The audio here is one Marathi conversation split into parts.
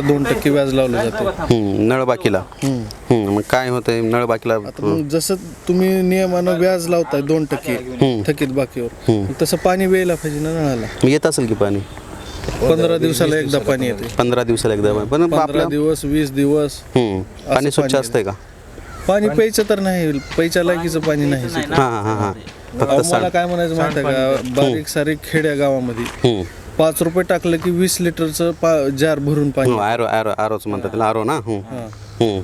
दोन टक्के व्याज लावलं जाते नळबाकीला. हम्म, मग काय होतंय? नळबाकीला मग जसं तुम्ही नियमानं व्याज लावताय दोन टक्के थकीत बाकीवर तसं पाणी वेळेला पाहिजे ना नळाला? येत असेल की पाणी? पंधरा दिवसाला एकदा पाणी येते पंधरा दिवसाला एकदा पण. पंधरा दिवस वीस दिवस हम्म, पाणी स्वच्छ पाणी असतंय का? पाणी प्यायचं तर नाही प्यायच्या लायकीचं पाणी नाही. हां हां हां हां. फक्त मला सांड. काय म्हणायचं माहिती आहे का बारीक सारीक खेड्या गावामध्ये हम्म. पाच रुपये टाकलं की वीस लिटरचं पा जार भरून पाणी. हो, आरो आरो आरोच म्हणतात त्याला आरो ना. हा.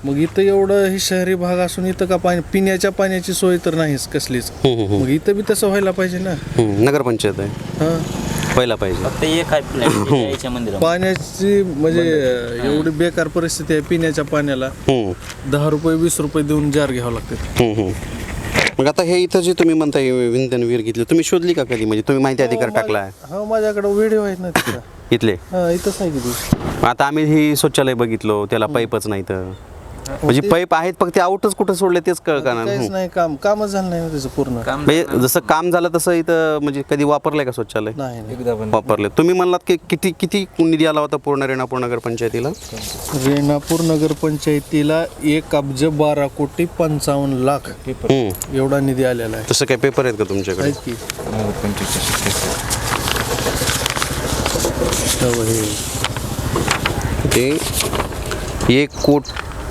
मग इथं एवढं हे शहरी भाग असून इथं का पाणी पिण्याच्या पाण्याची सोय तर नाहीच कसलीच. मग इथं बी तसं व्हायला पाहिजे ना. नगरपंचायत आहे. हा. व्हायला पाहिजे. फक्त एक आहे प्लॅन याच्या मंदिरात पाण्याची म्हणजे एवढी बेकार परिस्थिती आहे पिण्याच्या पाण्याला. दहा रुपये वीस रुपये देऊन जार घ्यावं लागते. मग आता हे इथं जे तुम्ही म्हणताय विंधन विहीर घेतली तुम्ही शोधली का कधी? म्हणजे तुम्ही माहिती अधिकार टाकलाय. हा माझ्याकडे व्हिडिओ आहेत ना तिथं. इथले? हा इथंच ती आता आम्ही ही शौचालय बघितलो त्याला पाईपच नाही तर. म्हणजे पाईप आहेत फक्त ते आउटच कुठं सोडले तेच कळ का काहीच नाही काम कामच झालं नाही ना त्याचं पूर्ण. काम म्हणजे जसं काम झालं तसं इथं म्हणजे कधी वापरलंय का शौचालय नाही नाही. वापरले. तुम्ही म्हणलात की किती किती निधी आला होता पूर्ण रेणापूर नगर पंचायतीला? रेणापूर नगर पंचायतीला एक अब्ज बारा कोटी पंचावन्न लाख हम्म. एवढा निधी आलेला आहे. तसं काय पेपर आहेत का तुमच्याकडे? की. हो, हे. ते एक कोट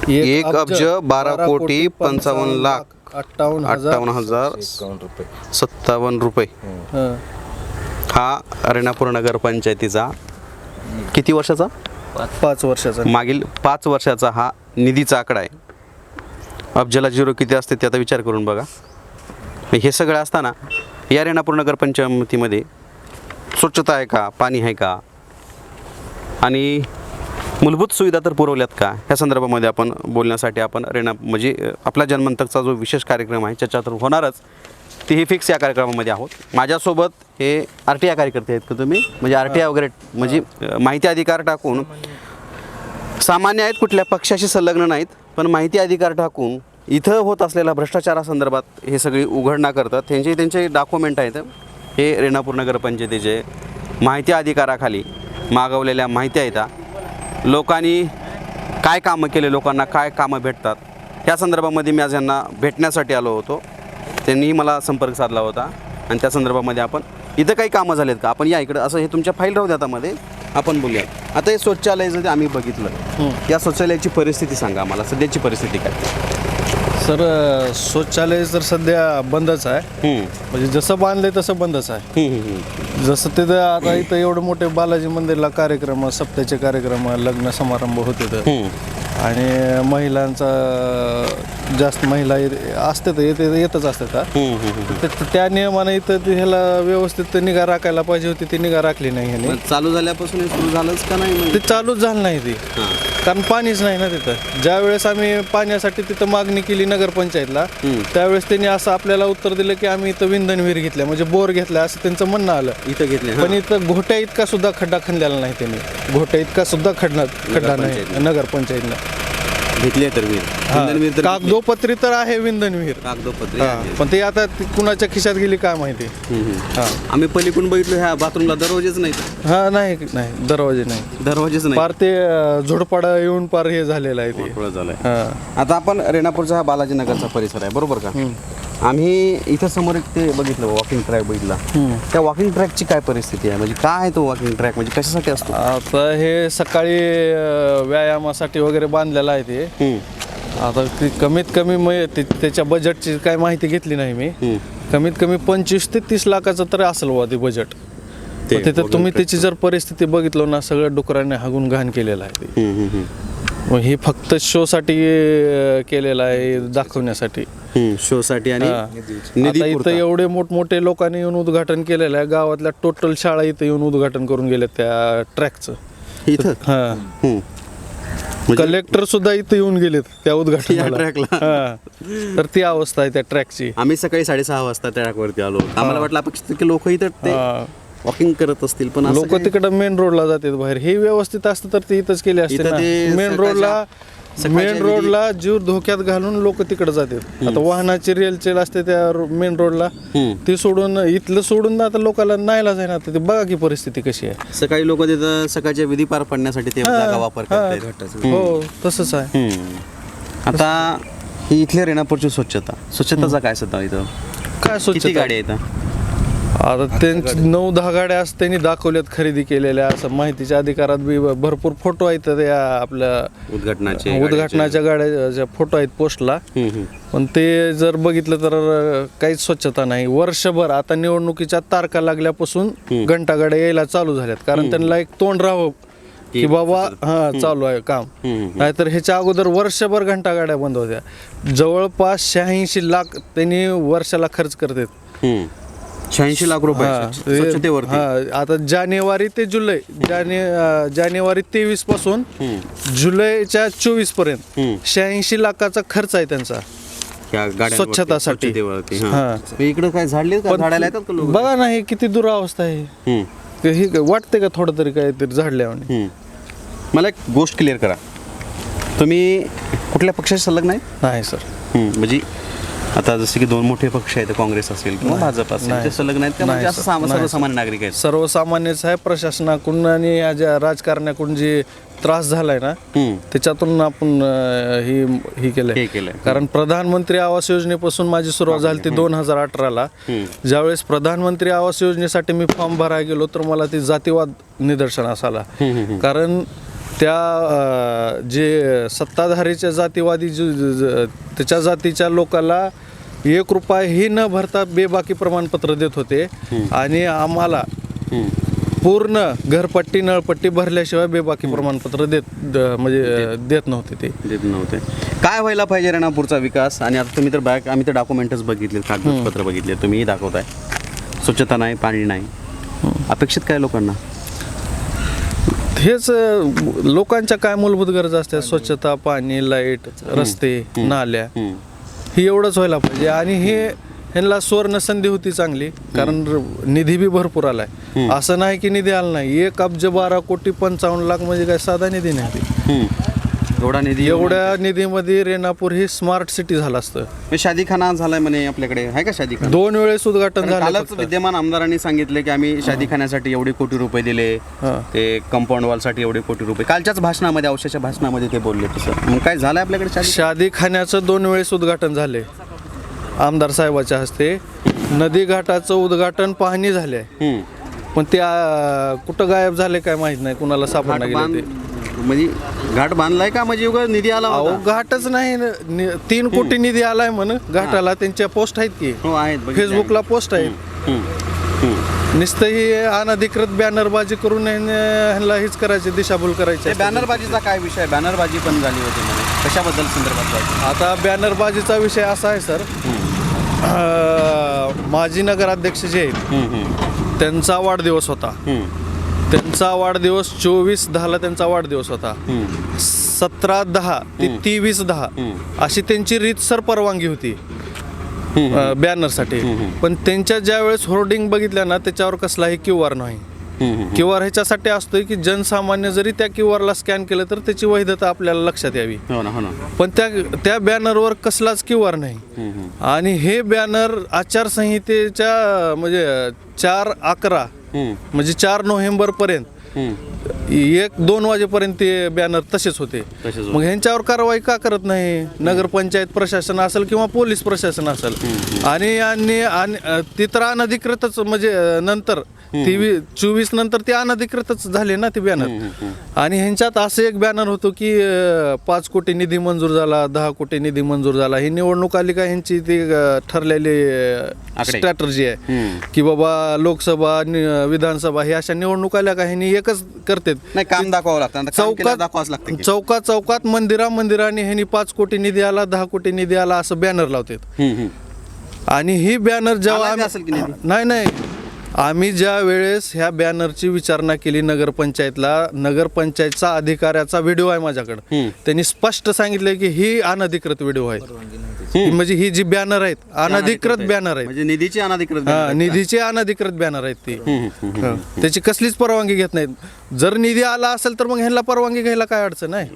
एक अब्ज बारा कोटी पंचावन्न लाख अठ्ठावन्न हजार अठ्ठावन्न हजार सत्तावन्न रुपये. हा. हा रेणापूर नगर पंचायतीचा किती वर्षाचा? पाच. वर्षाचा. मागील पाच वर्षाचा हा निधीचा आकडा आहे. अब्जाला झिरो किती असते ते आता विचार करून बघा. हे सगळं असताना या रेणापूर नगर पंचायतीमध्ये स्वच्छता आहे का? पाणी आहे का? आणि मूलभूत सुविधा तर पुरवल्यात का? ह्या संदर्भामध्ये आपण बोलण्यासाठी आपण रेणा म्हणजे आपला जन्मंतकचा जो विशेष कार्यक्रम आहे त्याच्या तर होणारच तेही फिक्स या कार्यक्रमामध्ये आहोत. माझ्यासोबत हे आर टी आय कार्यकर्ते आहेत का तुम्ही? म्हणजे आर टी आय वगैरे म्हणजे माहिती अधिकार टाकून सामान्य आहेत कुठल्या पक्षाशी संलग्न नाहीत पण माहिती अधिकार टाकून इथं होत असलेल्या भ्रष्टाचारासंदर्भात हे सगळी उघडणा करतात. त्यांचे त्यांचे डॉक्युमेंट आहेत. हे रेणापूर नगरपंचायतीचे माहिती अधिकाराखाली मागवलेल्या माहिती आहेत. लोकांनी काय कामं केले लोकांना काय कामं भेटतात? ह्या संदर्भामध्ये मी आज यांना भेटण्यासाठी आलो होतो. त्यांनीही मला संपर्क साधला होता आणि त्या संदर्भामध्ये आपण इथं काही कामं झालेत का? आपण या इकडं असं हे तुमच्या फाईल राहू द्या आता मध्ये. आपण बोलूया. आता हे शौचालय जर आम्ही बघितलं या शौचालयाची परिस्थिती सांगा आम्हाला. सध्याची परिस्थिती काय? सर शौचालय तर सध्या बंदच आहे. म्हणजे जसं बांधलंय तसं बंदच आहे. जसं तिथं आता इथं एवढे मोठे बालाजी मंदिरला कार्यक्रम सप्त्याचे कार्यक्रम लग्न समारंभ होते तर. आणि महिलांचा जास्त महिला असतात येते येतच असतात. तर त्या नियमाने इथं ह्याला व्यवस्थित निगा राखायला पाहिजे होती ती निगा राखली नाही ह्याने चालू झाल्यापासून सुरू झालंच का नाही? ते चालूच झालं नाही ती. कारण पाणीच नाही ना तिथं ज्या वेळेस आम्ही पाण्यासाठी तिथं मागणी केली नगरपंचायतला. त्यावेळेस त्यांनी असं आपल्याला उत्तर दिलं की आम्ही इथं विंधन विहीर घेतल्या म्हणजे बोर घेतला असं त्यांचं म्हणणं आलं इथं घेतले. पण इथं घोट्या इतका सुद्धा खड्डा खणलेला नाही त्यांनी घोट्या इतका सुद्धा खड्डा खड्डा नाही नगरपंचायतनं. घेतली तर वीर. हा. इंधन वीर तर कागदोपत्री तर आहे विंधन विहीर कागदोपत्री. आहे. पण ते आता ती कुणाच्या खिशात गेली काय माहिती? हम्म, हम्म. हा. आम्ही पलीकडून बघितलो ह्या बाथरूमला दरवाजेच नाहीत. हा नाही नाही दरवाजे नाही. दरवाजेच नाही पार ते अं, झोडपाडा येऊन पार हे झालेलं आहे ते. झालंय. हा. आता आपण रेणापूरचा हा बालाजीनगरचा परिसर आहे बरोबर का? आम्ही इथं समोर एक ते बघितलं वॉकिंग ट्रॅक बघितला. त्या वॉकिंग ट्रॅकची काय परिस्थिती आहे? म्हणजे काय आहे तो वॉकिंग ट्रॅक म्हणजे कशासाठी असतो? आता हे सकाळी व्यायामासाठी वगैरे बांधलेलं आहे ते. आता कमीत कमी त्याच्या बजेटची काय माहिती घेतली नाही मी. कमीत कमी पंचवीस ते तीस लाखाचं तरी असेल बुवा ते बजेट तिथं तुम्ही त्याची जर परिस्थिती बघितलं ना सगळं डुकराने हागून घाण केलेलं आहे. मग हे फक्त शोसाठी अं, केलेलं आहे दाखवण्यासाठी. हम्म, शोसाठी आणि. निधी आता इथं. एवढे मोठमोठे लोकांनी येऊन उद्घाटन केलेलं आहे. गावातल्या टोटल शाळा इथं येऊन उद्घाटन करून गेले त्या ट्रॅकचं इथं? हा. हम्म. म्हणजे कलेक्टर सुद्धा इथं येऊन गेलेत त्या या उद्घाटनाला. ट्रॅकला तर ती अवस्था आहे त्या ट्रॅकची आम्ही सकाळी साडेसहा वाजता ट्रॅकवरती आलो. आम्हाला वाटलं अपेक्षित की लोक इथं वॉकिंग करत असतील पण लोक तिकडं मेन रोडला जातात बाहेर. हे व्यवस्थित असतं तर ते इथंच केले असते इथं ना. ते मेन सकाळच्या- रोडला जीव धोक्यात घालून लोक तिकडे जातात. आता वाहनाची रेलचेल असते त्या मेन रोडला ती सोडून इथलं सोडून आता लोकांना नाहीला जाईना आता. ते बघा की परिस्थिती कशी आहे. सकाळी लोक तिथं सकाळच्या विधी पार पडण्यासाठी ते जागा वापर हा. करतात हो तसंच आहे. आता ही इथल्या रेणापूरची स्वच्छता. स्वच्छताचा काय सध्या इथं? काय किती स्वच्छता? गाडी आहेत? आता त्यांची नऊ दहा गाड्या असं त्यांनी दाखवल्यात खरेदी केलेल्या असं माहितीच्या अधिकारात बी भरपूर फोटो आहेत त्या आपल्या उद्घाटनाचे उद्घाटनाच्या गाड्याच्या. फोटो आहेत पोस्टला. पण ते जर बघितलं तर काहीच स्वच्छता नाही. वर्षभर आता निवडणुकीच्या तारखा लागल्यापासून घंटागाड्या यायला चालू झाल्यात. कारण त्यांना एक तोंड राहावं की बाबा हा चालू आहे काम. नाहीतर ह्याच्या अगोदर वर्षभर घंटागाड्या बंद होत्या. जवळपास शहाऐंशी लाख त्यांनी वर्षाला खर्च करतात. शहाऐंशी लाख रुपये स्वच्छतेवरती. हा, आता जानेवारी ते जुलै जाने अं, जानेवारी तेवीसपासून जुलैच्या चोवीसपर्यंत हम्म. शहाऐंशी लाखाचा खर्च आहे त्यांचा. गाड्यांवरती, स्वच्छतासाठी. स्वच्छतेवरती, हा. हा. इकडं काय झाडले का? झाडायला येतात का लोक? बघा ना हे किती दुरावस्था आहे. ते हे वाटते का थोडं तरी काय तरी झाडल्यावानी मला एक गोष्ट क्लिअर करा. तुम्ही कुठल्या पक्षाशी संलग्न नाही नाही सर. म्हणजे आता जसे की दोन मोठे पक्ष आहेत काँग्रेस असेल किंवा भाजप असेल. ते का? म्हणजे असं. सामा- सर्वसामान्य नागरिक आहेत. सर्वसामान्यच आहे प्रशासनाकडून आणि या ज्या राजकारण्याकडून जे त्रास झालाय ना हम्म. त्याच्यातून आपण अं, ही ही हे केलंय. केलंय. कारण प्रधानमंत्री आवास योजनेपासून माझी सुरुवात झाली ती दोन हजार अठराला. ज्यावेळेस प्रधानमंत्री आवास योजनेसाठी मी फॉर्म भरायला गेलो तर मला ती जातीवाद निदर्शनास आला. कारण त्या जे सत्ताधारीच्या जातीवादी त्याच्या जातीच्या लोकांना एक रुपया ही न भरता बेबाकी प्रमाणपत्र देत होते. आणि आम्हाला पूर्ण घरपट्टी नळपट्टी भरल्याशिवाय बेबाकी प्रमाणपत्र देत म्हणजे देत. नव्हते ते. देत नव्हते. काय व्हायला पाहिजे रेणापूरचा विकास? आणि आता तुम्ही तर बॅक आम्ही तर डॉक्युमेंटच बघितले कागदपत्र बघितले तुम्हीही दाखवताय. स्वच्छता नाही पाणी नाही. अपेक्षित काय लोकांना? हेच लोकांच्या काय मूलभूत गरजा असतात? स्वच्छता पाणी लाइट रस्ते नाल्या. ही एवढंच व्हायला पाहिजे. आणि हे ह्यांना सुवर्ण संधी होती चांगली कारण निधी बी भरपूर आलाय. असं नाही की निधी आला नाही. एक अब्ज बारा कोटी पंचावन्न लाख म्हणजे काय साधा निधी नाही. एवढा निधी एवढ्या निधीमध्ये रेणापूर ही स्मार्ट सिटी झालं असतं. म्हणजे शादीखाना झालाय म्हणे आपल्याकडे. आहे का शादीखाना? दोन वेळेस उद्घाटन कारण झालं कालच फक्त. विद्यमान आमदारांनी सांगितले की आम्ही शादीखान्यासाठी एवढे कोटी रुपये दिले. हा. ते कंपाऊंड वॉलसाठी एवढे कोटी रुपये. कालच्याच भाषणामध्ये औषधाच्या भाषणामध्ये ते बोलले तसं मग काय झालंय आपल्याकडे शादी शादी खाण्याचं दोन वेळेस उद्घाटन झाले आमदार साहेबाच्या हस्ते. नदी घाटाचं उद्घाटन पाहणी झाले हम्म. पण ते कुठं गायब झाले काय माहीत नाही कुणाला सापडणं घाट गेले बांध ते म्हणजे घाट बांधलाय का? म्हणजे उगा निधी आला अहो होता. घाटच नाही. न- नि- तीन कोटी निधी आलाय म्हण. घाटाला त्यांच्या पोस्ट आहेत की. हो आहेत. बघितले फेसबुकला पोस्ट आहेत. आम्ही. हम्म. हम्म. नुसतं ही अनधिकृत बॅनरबाजी करून ह्याने- ह्यांना हेच करायचे दिशाभूल करायचे ते बॅनरबाजीचा काय विषय बॅनरबाजी पण झाली होती म्हणे. कशाबद्दल संदर्भात काय? आता बॅनरबाजीचा विषय असा आहे सर. अं, माजी नगराध्यक्ष जे आहेत हम्म, हम्म. त्यांचा वाढदिवस होता. हम्म. त्यांचा वाढदिवस चोवीस दहाला त्यांचा वाढदिवस होता. सतरा दहा ते तेवीस दहा अशी त्यांची रीतसर परवानगी होती. बॅनरसाठी पण त्यांच्या ज्या वेळेस होर्डिंग बघितल्या ना त्याच्यावर कसलाही क्यू आर नाही. क्यू आर ह्याच्यासाठी असतोय की जनसामान्य जरी त्या क्यू आरला स्कॅन केलं तर त्याची वैधता आपल्याला लक्षात यावी हो ना हो ना पण त्या त्या बॅनरवर कसलाच क्यू आर नाही. आणि हे बॅनर आचारसंहितेच्या म्हणजे चार अकरा. म्हणजे चार नोव्हेंबर पर्यंत. एक दोन वाजेपर्यंत ते बॅनर तसेच होते. तसेच होते. मग ह्यांच्यावर कारवाई का करत नाही? नगरपंचायत प्रशासन असेल किंवा पोलीस प्रशासन असेल. आणि आणि आणि, अ, ते तर अनधिकृतच म्हणजे अ, नंतर चोवीस नंतर ते अनधिकृतच झाले ना ते बॅनर आणि ह्यांच्यात असं एक बॅनर होतो की अ, पाच कोटी निधी मंजूर झाला दहा कोटी निधी मंजूर झाला. ही निवडणूक आली का ह्यांची ती अ, ठरलेली आकडे. स्ट्रॅटर्जी आहे. की बाबा लोकसभा नि- विधानसभा हे अशा निवडणूक आल्या का ह्यांनी एकच करतात? नाही काम दाखवावं लागतं आता काम केल्यावर दाखवावंच चौकात लागतं की. चौकात चौकात मंदिरा मंदिराने ह्यांनी पाच कोटी निधी आला दहा कोटी निधी आला असं बॅनर लावतात हम्म, हम्म. आणि ही बॅनर जेव्हा आला बी आम्ही- असेल की निधी? नाही नाही आम्ही ज्या वेळेस ह्या बॅनरची विचारणा केली नगरपंचायतला नगरपंचायतचा अधिकाऱ्याचा व्हिडिओ आहे माझ्याकडे. त्यांनी स्पष्ट सांगितलंय की ही अनधिकृत व्हिडिओ आहे. म्हणजे ही जी बॅनर आहेत अनधिकृत बॅनर आहेत. म्हणजे निधीची अनाधिकृत हा? निधीचे अनधिकृत बॅनर आहेत ती. हा. त्याची कसलीच परवानगी घेत नाहीत. जर निधी आला असेल तर मग ह्यांना परवानगी घ्यायला काय अडचण आहे?